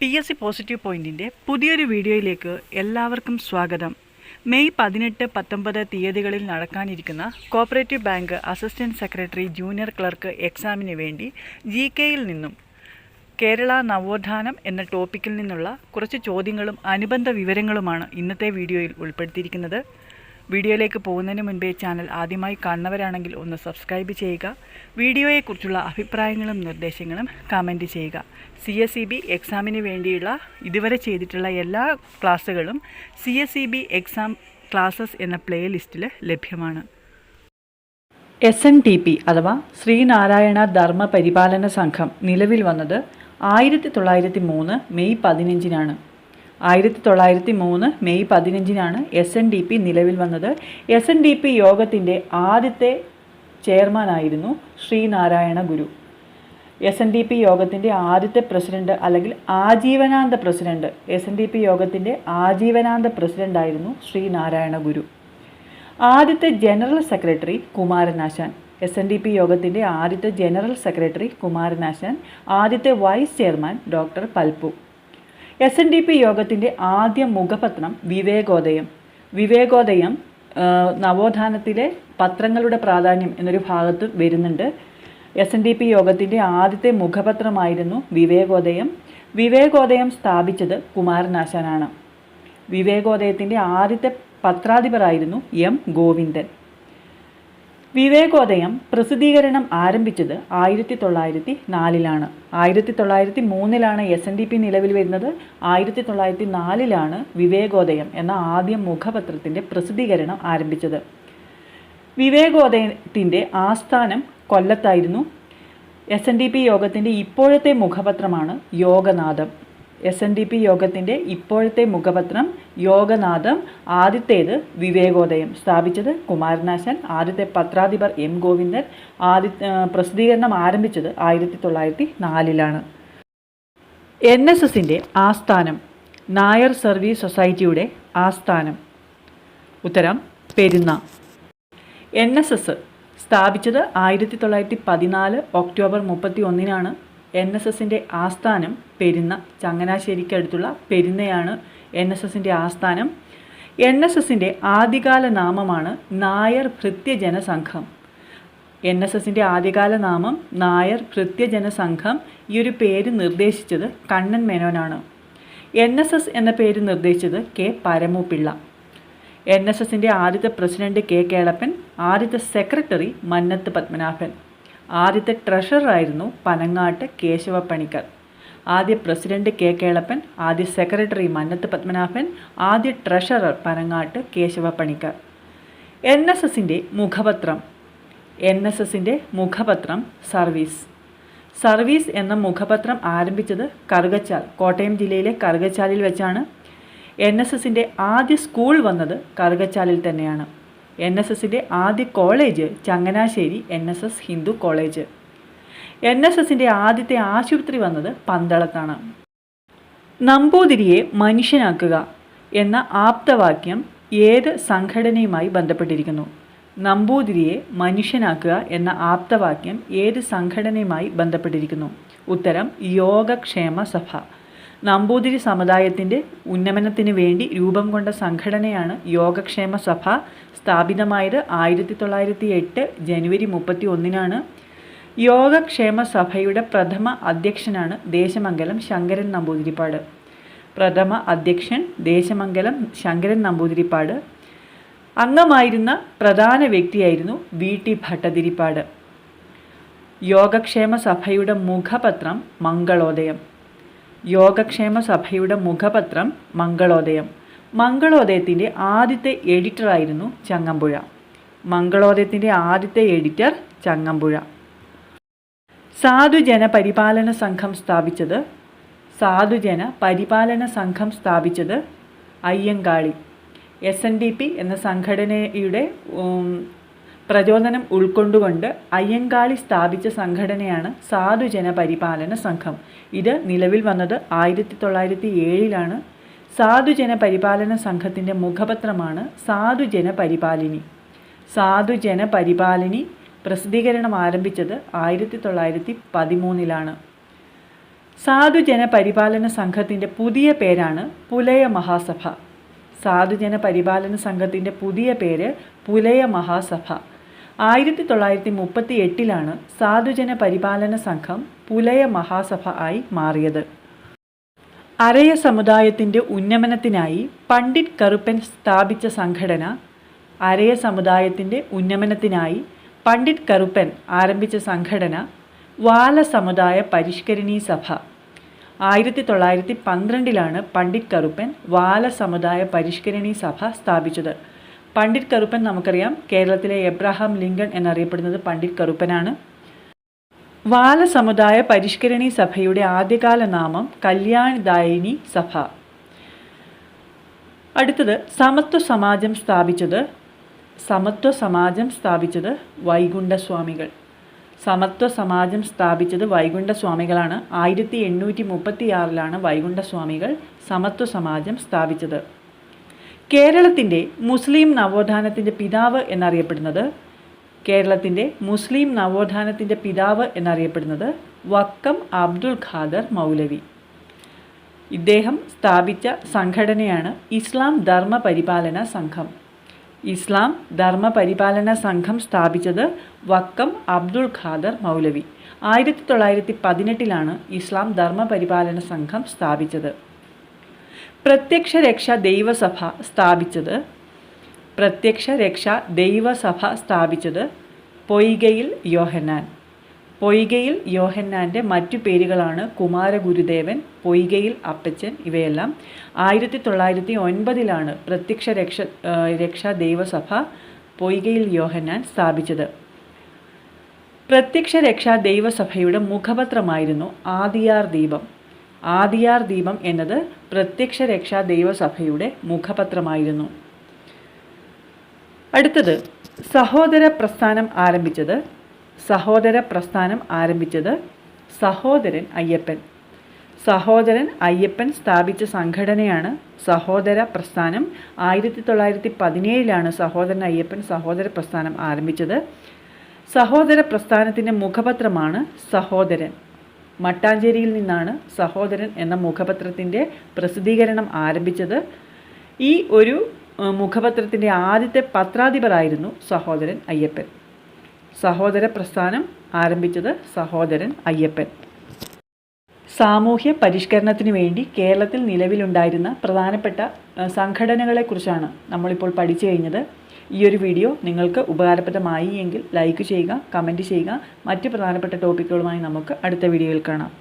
P S C positive പോയിന്റിന്റെ പുതിയൊരു വീഡിയോയിലേക്ക് എല്ലാവർക്കും സ്വാഗതം. മെയ് പതിനെട്ട് പത്തൊമ്പത് തീയതികളിൽ നടക്കാനിരിക്കുന്ന cooperative bank assistant secretary junior clerk എക്സാമിന് വേണ്ടി ജി കെയിൽ നിന്നും കേരള നവോത്ഥാനം എന്ന ടോപ്പിക്കിൽ നിന്നുള്ള കുറച്ച് ചോദ്യങ്ങളും അനുബന്ധ വിവരങ്ങളുമാണ് ഇന്നത്തെ വീഡിയോയിൽ ഉൾപ്പെടുത്തിയിരിക്കുന്നത്. വീഡിയോയിലേക്ക് പോകുന്നതിന് മുൻപേ ചാനൽ ആദ്യമായി കാണുന്നവരാണെങ്കിൽ ഒന്ന് സബ്സ്ക്രൈബ് ചെയ്യുക. വീഡിയോയെക്കുറിച്ചുള്ള അഭിപ്രായങ്ങളും നിർദ്ദേശങ്ങളും കമന്റ് ചെയ്യുക. സി എസ് ഇ ബി എക്സാമിന് വേണ്ടിയുള്ള ഇതുവരെ ചെയ്തിട്ടുള്ള എല്ലാ ക്ലാസ്സുകളും C S E B exam classes എന്ന പ്ലേലിസ്റ്റിൽ ലഭ്യമാണ്. എസ് എൻ ടി പി അഥവാ ശ്രീനാരായണ ധർമ്മ പരിപാലന സംഘം നിലവിൽ വന്നത് ആയിരത്തി തൊള്ളായിരത്തി മൂന്ന് മെയ് പതിനഞ്ചിനാണ്. ആയിരത്തി തൊള്ളായിരത്തി മൂന്ന് മെയ് പതിനഞ്ചിനാണ് എസ് എൻ ഡി പി നിലവിൽ വന്നത്. എസ് എൻ ഡി പി യോഗത്തിന്റെ ആദ്യത്തെ ചെയർമാനായിരുന്നു Sreenarayana Guru. S N D P യോഗത്തിന്റെ ആദ്യത്തെ പ്രസിഡന്റ് അല്ലെങ്കിൽ ആജീവനാന്ത president S N D P യോഗത്തിന്റെ ആജീവനാന്ത പ്രസിഡന്റായിരുന്നു ശ്രീനാരായണ ഗുരു. ആദ്യത്തെ general secretary Kumaranasan. S N D P യോഗത്തിന്റെ ആദ്യത്തെ ജനറൽ സെക്രട്ടറി കുമാരനാശാൻ. ആദ്യത്തെ vice chairman doctor Palpu. S N D P യോഗത്തിന്റെ ആദ്യ മുഖപത്രം വിവേകോദയം. വിവേകോദയം നവോത്ഥാനത്തിലെ പത്രങ്ങളുടെ പ്രാധാന്യം എന്നൊരു ഭാഗത്ത് വരുന്നുണ്ട്. എസ് എൻ ഡി പി യോഗത്തിന്റെ ആദ്യത്തെ മുഖപത്രമായിരുന്നു വിവേകോദയം. വിവേകോദയം സ്ഥാപിച്ചത് കുമാരനാശാനാണ്. വിവേകോദയത്തിന്റെ ആദ്യത്തെ പത്രാധിപരായിരുന്നു എം ഗോവിന്ദൻ. വിവേകോദയം പ്രസിദ്ധീകരണം ആരംഭിച്ചത് ആയിരത്തി തൊള്ളായിരത്തി നാലിലാണ് ആയിരത്തി തൊള്ളായിരത്തി മൂന്നിലാണ് എസ് എൻ ഡി പി നിലവിൽ വരുന്നത്. ആയിരത്തി തൊള്ളായിരത്തി നാലിലാണ് വിവേകോദയം എന്ന ആദ്യ മുഖപത്രത്തിന്റെ പ്രസിദ്ധീകരണം ആരംഭിച്ചത്. വിവേകോദയത്തിന്റെ ആസ്ഥാനം കൊല്ലത്തായിരുന്നു. എസ് എൻ ഡി പി യോഗത്തിന്റെ ഇപ്പോഴത്തെ മുഖപത്രമാണ് Yoganadam. S N D P യോഗത്തിന്റെ ഇപ്പോഴത്തെ മുഖപത്രം യോഗനാഥം ആദ്യത്തേത് വിവേകോദയം. സ്ഥാപിച്ചത് കുമാരനാശൻ ആദ്യത്തെ പത്രാധിപർ എം ഗോവിന്ദൻ ആദ്യ പ്രസിദ്ധീകരണം ആരംഭിച്ചത് ആയിരത്തി തൊള്ളായിരത്തി നാലിലാണ് എൻ എസ് എസിന്റെ ആസ്ഥാനം നായർ സർവീസ് സൊസൈറ്റിയുടെ ആസ്ഥാനം. ഉത്തരം പെരുന്ന. എൻ എസ് എസ് സ്ഥാപിച്ചത് ആയിരത്തി തൊള്ളായിരത്തി പതിനാല് ഒക്ടോബർ മുപ്പത്തി ഒന്നിനാണ് എൻ എസ് എസിന്റെ ആസ്ഥാനം പെരുന്ന ചങ്ങനാശ്ശേരിക്കടുത്തുള്ള പെരുന്നയാണ് എൻ എസ് എസിന്റെ ആസ്ഥാനം. എൻ എസ് എസിന്റെ ആദ്യകാല നാമമാണ് നായർ ഭൃത്യജന സംഘം എൻ എസ് എസിന്റെ ആദ്യകാല നാമം നായർ ഭൃത്യജന സംഘം ഈ ഒരു പേര് നിർദ്ദേശിച്ചത് കണ്ണൻ മേനോനാണ്. എൻ എസ് എസ് എന്ന പേര് നിർദ്ദേശിച്ചത് കെ പരമുപിള്ള എൻ എസ് എസിന്റെ ആദ്യത്തെ പ്രസിഡന്റ് കെ കേളപ്പൻ ആദ്യത്തെ സെക്രട്ടറി മന്നത്ത് പത്മനാഭൻ. ആദ്യത്തെ ട്രഷററായിരുന്നു പനങ്ങാട്ട് കേശവ പണിക്കർ ആദ്യ പ്രസിഡന്റ് കെ കേളപ്പൻ ആദ്യ സെക്രട്ടറി മന്നത്ത് പത്മനാഭൻ ആദ്യ treasurer Panangattu Kesava Panicker N S എസിന്റെ മുഖപത്രം. എൻ എസ് എസിന്റെ മുഖപത്രം സർവീസ്. സർവീസ് എന്ന മുഖപത്രം ആരംഭിച്ചത് കറുകച്ചാൽ കോട്ടയം ജില്ലയിലെ കറുകച്ചാലിൽ വെച്ചാണ്. എൻ എസ് എസിന്റെ ആദ്യ സ്കൂൾ വന്നത് കറുകച്ചാലിൽ തന്നെയാണ്. എൻ എസ് എസിന്റെ ആദ്യ college Changanassery N S S Hindu college. N S എസിന്റെ ആദ്യത്തെ ആശുപത്രി വന്നത് പന്തളത്താണ്. നമ്പൂതിരിയെ മനുഷ്യനാക്കുക എന്ന ആപ്തവാക്യം ഏത് സംഘടനയുമായി ബന്ധപ്പെട്ടിരിക്കുന്നു? നമ്പൂതിരിയെ മനുഷ്യനാക്കുക എന്ന ആപ്തവാക്യം ഏത് സംഘടനയുമായി ബന്ധപ്പെട്ടിരിക്കുന്നു? ഉത്തരം യോഗക്ഷേമ സഭ നമ്പൂതിരി സമുദായത്തിന്റെ ഉന്നമനത്തിന് വേണ്ടി രൂപം കൊണ്ട സംഘടനയാണ് യോഗക്ഷേമ സഭ സ്ഥാപിതമായത് ആയിരത്തി തൊള്ളായിരത്തി എട്ട് ജനുവരി മുപ്പത്തി ഒന്നിനാണ് യോഗക്ഷേമ സഭയുടെ പ്രഥമ അധ്യക്ഷനാണ് ദേശമംഗലം ശങ്കരൻ നമ്പൂതിരിപ്പാട്. പ്രഥമ അധ്യക്ഷൻ ദേശമംഗലം ശങ്കരൻ നമ്പൂതിരിപ്പാട്. അംഗമായിരുന്ന പ്രധാന വ്യക്തിയായിരുന്നു വി. ടി. ഭട്ടതിരിപ്പാട്. യോഗക്ഷേമ സഭയുടെ മുഖപത്രം മംഗളോദയം. യോഗക്ഷേമ സഭയുടെ മുഖപത്രം മംഗളോദയം. മംഗളോദയത്തിന്റെ ആദ്യത്തെ എഡിറ്ററായിരുന്നു ചങ്ങമ്പുഴ. മംഗളോദയത്തിന്റെ ആദ്യത്തെ എഡിറ്റർ ചങ്ങമ്പുഴ. സാധുജന പരിപാലന സംഘം സ്ഥാപിച്ചത് സാധുജന പരിപാലന സംഘം സ്ഥാപിച്ചത് Ayyankali. S N D P എന്ന സംഘടനയുടെ പ്രചോദനം ഉൾക്കൊണ്ടുകൊണ്ട് അയ്യങ്കാളി സ്ഥാപിച്ച സംഘടനയാണ് സാധുജന പരിപാലന സംഘം. ഇത് നിലവിൽ വന്നത് ആയിരത്തി തൊള്ളായിരത്തി ഏഴിലാണ് സാധുജന പരിപാലന സംഘത്തിന്റെ മുഖപത്രമാണ് സാധുജന പരിപാലിനി സാധുജന പരിപാലിനി പ്രസിദ്ധീകരണം ആരംഭിച്ചത് ആയിരത്തി തൊള്ളായിരത്തി പതിമൂന്നിലാണ് സാധുജന പരിപാലന സംഘത്തിന്റെ പുതിയ പേരാണ് പുലയ മഹാസഭ. സാധുജന പരിപാലന സംഘത്തിന്റെ പുതിയ പേര് പുലയ മഹാസഭ. ആയിരത്തി തൊള്ളായിരത്തി മുപ്പത്തി എട്ടിലാണ് സാധുജന പരിപാലന സംഘം പുലയ മഹാസഭ ആയി മാറിയത്. അരയ സമുദായത്തിന്റെ ഉന്നമനത്തിനായി പണ്ഡിറ്റ് കറുപ്പൻ സ്ഥാപിച്ച സംഘടന അരയ സമുദായത്തിന്റെ ഉന്നമനത്തിനായി പണ്ഡിറ്റ് കറുപ്പൻ ആരംഭിച്ച സംഘടന വാല സമുദായ പരിഷ്കരണീ സഭ. ആയിരത്തി തൊള്ളായിരത്തി പന്ത്രണ്ടിലാണ് പണ്ഡിറ്റ് കറുപ്പൻ വാല സമുദായ പരിഷ്കരണീ സഭ സ്ഥാപിച്ചത്. പണ്ഡിറ്റ് കറുപ്പൻ നമുക്കറിയാം. കേരളത്തിലെ എബ്രഹാം ലിങ്കൺ എന്നറിയപ്പെടുന്നത് പണ്ഡിറ്റ് കറുപ്പനാണ്. വാല സമുദായ പരിഷ്കരണീ സഭയുടെ ആദ്യകാല നാമം കല്യാൺദായിനി സഭ. അടുത്തത് സമത്വ സമാജം സ്ഥാപിച്ചത് സമത്വ സമാജം സ്ഥാപിച്ചത് വൈകുണ്ഠസ്വാമികൾ. സമത്വ സമാജം സ്ഥാപിച്ചത് വൈകുണ്ഠസ്വാമികളാണ്. ആയിരത്തി എണ്ണൂറ്റി മുപ്പത്തി ആറിലാണ് വൈകുണ്ഠസ്വാമികൾ സമത്വ സമാജം സ്ഥാപിച്ചത്. കേരളത്തിന്റെ മുസ്ലിം നവോത്ഥാനത്തിന്റെ പിതാവ് എന്നറിയപ്പെടുന്നത് കേരളത്തിന്റെ മുസ്ലിം നവോത്ഥാനത്തിന്റെ പിതാവ് എന്നറിയപ്പെടുന്നത് വക്കം അബ്ദുൽ ഖാദർ മൗലവി. ഇദ്ദേഹം സ്ഥാപിച്ച സംഘടനയാണ് ഇസ്ലാം ധർമ്മ പരിപാലന സംഘം. ഇസ്ലാം ധർമ്മ പരിപാലന സംഘം സ്ഥാപിച്ചത് വക്കം അബ്ദുൾ ഖാദർ മൗലവി. ആയിരത്തി തൊള്ളായിരത്തി പതിനെട്ടിലാണ് ഇസ്ലാം ധർമ്മ പരിപാലന സംഘം സ്ഥാപിച്ചത്. പ്രത്യക്ഷ രക്ഷ ദൈവസഭ സ്ഥാപിച്ചത്. പ്രത്യക്ഷ രക്ഷ ദൈവസഭ സ്ഥാപിച്ചത് പൊയ്കയിൽ യോഹന്നാൻ. പൊയ്കയിൽ യോഹന്നാന്റെ മറ്റു പേരുകളാണ് കുമാരഗുരുദേവൻ പൊയ്കയിൽ അപ്പച്ചൻ ഇവയെല്ലാം. ആയിരത്തി തൊള്ളായിരത്തി ഒൻപതിലാണ് പ്രത്യക്ഷ രക്ഷ രക്ഷാ ദൈവസഭ പൊയ്കയിൽ യോഹന്നാൻ സ്ഥാപിച്ചത്. പ്രത്യക്ഷ രക്ഷാ ദൈവസഭയുടെ മുഖപത്രമായിരുന്നു ആദിയാർ ദീപം. ആദിയാർ ദീപം എന്നത് പ്രത്യക്ഷ രക്ഷാ ദൈവസഭയുടെ മുഖപത്രമായിരുന്നു. അടുത്തത് സഹോദര പ്രസ്ഥാനം ആരംഭിച്ചത് സഹോദര പ്രസ്ഥാനം ആരംഭിച്ചത് സഹോദരൻ അയ്യപ്പൻ. സഹോദരൻ അയ്യപ്പൻ സ്ഥാപിച്ച സംഘടനയാണ് സഹോദര പ്രസ്ഥാനം. ആയിരത്തി തൊള്ളായിരത്തി പതിനേഴിലാണ് സഹോദരൻ അയ്യപ്പൻ സഹോദര പ്രസ്ഥാനം ആരംഭിച്ചത്. സഹോദര പ്രസ്ഥാനത്തിന്റെ മുഖപത്രമാണ് സഹോദരൻ. മട്ടാഞ്ചേരിയിൽ നിന്നാണ് സഹോദരൻ എന്ന മുഖപത്രത്തിന്റെ പ്രസിദ്ധീകരണം ആരംഭിച്ചത്. ഈ ഒരു മുഖപത്രത്തിന്റെ ആദ്യത്തെ പത്രാധിപരായിരുന്നു സഹോദരൻ അയ്യപ്പൻ. സഹോദര പ്രസ്ഥാനം ആരംഭിച്ചത് സഹോദരൻ അയ്യപ്പൻ. സാമൂഹ്യ പരിഷ്കരണത്തിന് വേണ്ടി കേരളത്തിൽ നിലവിലുണ്ടായിരുന്ന പ്രധാനപ്പെട്ട സംഘടനകളെക്കുറിച്ചാണ് നമ്മളിപ്പോൾ പഠിച്ചു കഴിഞ്ഞത്. ഈ ഒരു വീഡിയോ നിങ്ങൾക്ക് ഉപകാരപ്രദമായി എങ്കിൽ ലൈക്ക് ചെയ്യുക കമന്റ് ചെയ്യുക. മറ്റ് പ്രധാനപ്പെട്ട ടോപ്പിക്കുകളുമായി നമുക്ക് അടുത്ത വീഡിയോയിൽ കാണാം.